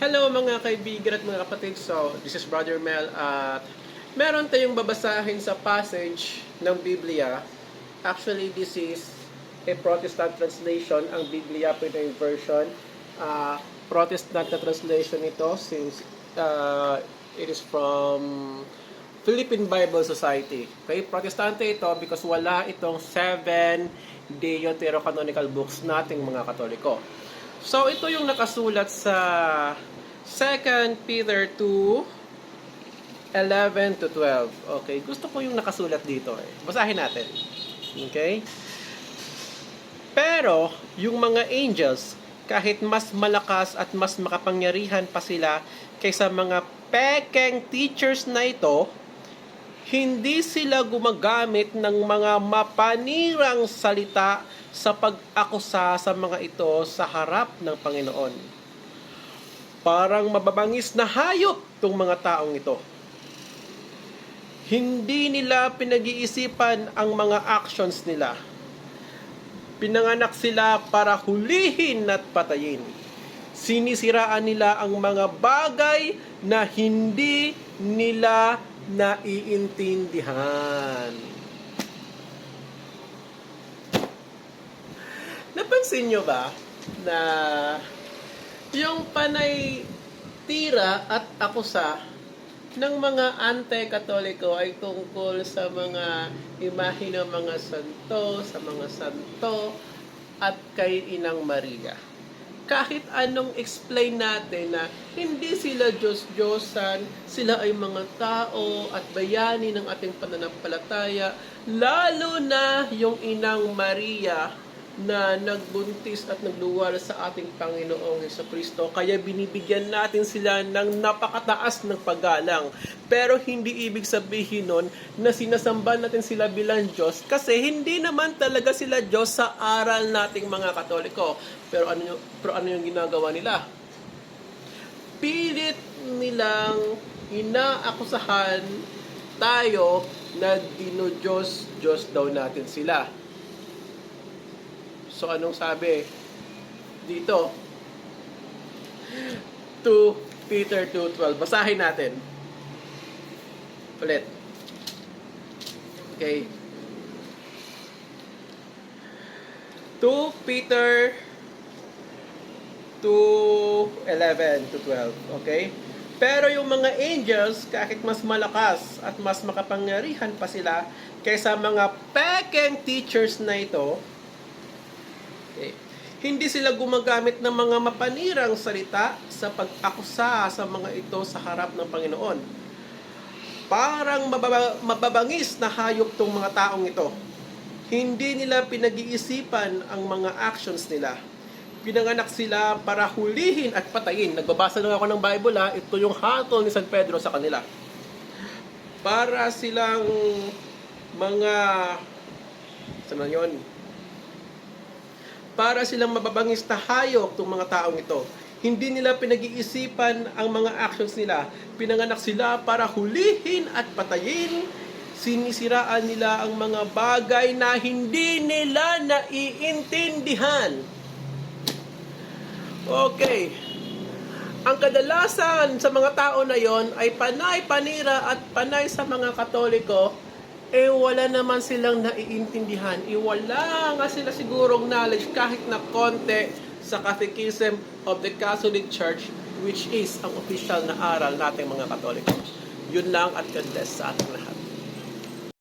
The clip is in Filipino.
Hello mga kaibigan at mga kapatid. So, this is Brother Mel at meron tayong babasahin sa passage ng Biblia. Actually, this is a Protestant translation. Ang Biblia yung version. Ah, Protestant na translation ito since uh, it is from Philippine Bible Society. Okay, Protestante ito because wala itong seven deuterocanonical books nating mga Katoliko. So, ito yung nakasulat sa 2 Peter 2, 11 to 12. Okay, gusto ko yung nakasulat dito eh. Basahin natin. Okay? Pero, yung mga angels, kahit mas malakas at mas makapangyarihan pa sila kaysa mga pekeng teachers na ito, hindi sila gumagamit ng mga mapanirang salita sa pag-akusa sa mga ito sa harap ng Panginoon. Parang mababangis na hayop tong mga taong ito. Hindi nila pinag-iisipan ang mga actions nila. Pinanganak sila para hulihin at patayin. Sinisiraan nila ang mga bagay na hindi nila naiintindihan. Napansin nyo ba na yung panay tira at akusa ng mga anti-katoliko ay tungkol sa mga imahe ng mga santo, sa mga santo, at kay Inang Maria. Kahit anong explain natin na hindi sila Diyos-Diyosan, sila ay mga tao at bayani ng ating pananampalataya, lalo na yung Inang Maria na nagbuntis at nagluwal sa ating Panginoong Heso Kristo. Kaya binibigyan natin sila ng napakataas ng paggalang. Pero hindi ibig sabihin nun na sinasamba natin sila bilang Diyos kasi hindi naman talaga sila Diyos sa aral nating mga Katoliko. Pero ano, pero ano yung ginagawa nila? Pilit nilang inaakusahan tayo na dino-Diyos, Diyos daw natin sila. So anong sabi dito? 2 Peter 2:12. Basahin natin. Ulit. Okay. 2 Peter 2:11 to 12. Okay? Pero yung mga angels, kahit mas malakas at mas makapangyarihan pa sila kaysa mga pekeng teachers na ito. Hindi sila gumagamit ng mga mapanirang salita sa pag-akusa sa mga ito sa harap ng Panginoon. Parang mababa- mababangis na hayop tong mga taong ito. Hindi nila pinag-iisipan ang mga actions nila. Pinanganak sila para hulihin at patayin. Nagbabasa lang ako ng Bible ha. Ito yung hatol ni San Pedro sa kanila. Para silang mga... Na yun? Para silang mababangis na hayop itong mga taong ito. Hindi nila pinag-iisipan ang mga actions nila. Pinanganak sila para hulihin at patayin. Sinisiraan nila ang mga bagay na hindi nila naiintindihan. Okay. Ang kadalasan sa mga tao na yon ay panay panira at panay sa mga katoliko eh wala naman silang naiintindihan. Eh wala nga sila sigurong knowledge kahit na konti sa Catechism of the Catholic Church which is ang official na aral nating mga Katoliko. Yun lang at God bless sa ating lahat.